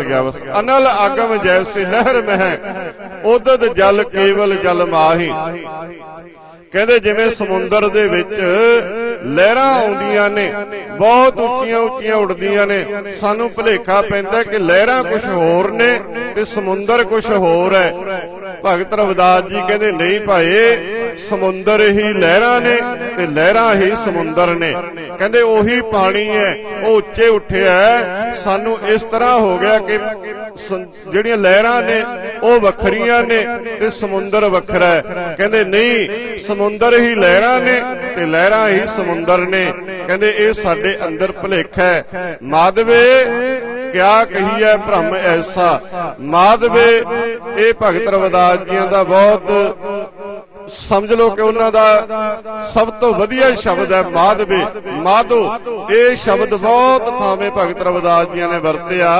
ਵਸ ਗਿਆ ਅਨਲ ਆਗਮ ਜੈਸੀ ਲਹਿਰ ਮਹਿ, ਉਦਦ ਜਲ ਕੇਵਲ ਜਲ ਮਾਹੀ। ਕਹਿੰਦੇ ਜਿਵੇਂ ਸਮੁੰਦਰ ਦੇ ਵਿੱਚ ਲਹਿਰਾਂ ਆਉਂਦੀਆਂ ਨੇ, ਬਹੁਤ ਉੱਚੀਆਂ ਉੱਚੀਆਂ ਉੱਡਦੀਆਂ ਨੇ, ਸਾਨੂੰ ਭੁਲੇਖਾ ਪੈਂਦਾ ਕਿ ਲਹਿਰਾਂ ਕੁਝ ਹੋਰ ਨੇ ਤੇ ਸਮੁੰਦਰ ਕੁਝ ਹੋਰ ਹੈ। ਭਗਤ ਰਵਿਦਾਸ ਜੀ ਕਹਿੰਦੇ, ਨਹੀਂ ਭਾਏ ਸਮੁੰਦਰ ਹੀ ਲਹਿਰਾਂ ਨੇ ਤੇ ਲਹਿਰਾਂ ਹੀ ਸਮੁੰਦਰ ਨੇ। ਕਹਿੰਦੇ ਉਹੀ ਪਾਣੀ ਹੈ, ਉਹ ਉੱਚੇ ਉੱਠਿਆ ਸਾਨੂੰ ਇਸ ਤਰ੍ਹਾਂ ਹੋ ਗਿਆ ਕਿ ਜਿਹੜੀਆਂ ਲਹਿਰਾਂ ਨੇ, ਉਹ ਵੱਖਰੀਆਂ ਨੇ ਤੇ ਸਮੁੰਦਰ ਵੱਖਰਾ ਹੈ। ਕਹਿੰਦੇ ਨਹੀਂ, ਸਮੁੰਦਰ ਹੀ ਲਹਿਰਾਂ ਨੇ ਤੇ ਲਹਿਰਾਂ ਹੀ ਸਮੁੰਦਰ ਨੇ। ਕਹਿੰਦੇ ਇਹ ਸਾਡੇ ਅੰਦਰ ਭੁਲੇਖਾ ਹੈ। ਮਾਧਵੇ, ਕਿਆ ਕਹੀਐ ਭ੍ਰਮ ਐਸਾ? ਮਾਧਵੇ, ਇਹ ਭਗਤ ਰਵਿਦਾਸ ਜੀਆਂ ਦਾ ਬਹੁਤ ਸਮਝ ਲਓ ਕਿ ਉਹਨਾਂ ਦਾ ਸਭ ਤੋਂ ਵਧੀਆ ਸ਼ਬਦ ਹੈ ਮਾਧਵੇ। ਮਾਧੋ, ਇਹ ਸ਼ਬਦ ਬਹੁਤ ਥਾਵੇਂ ਭਗਤ ਰਵਿਦਾਸ ਜੀਆਂ ਨੇ ਵਰਤਿਆ।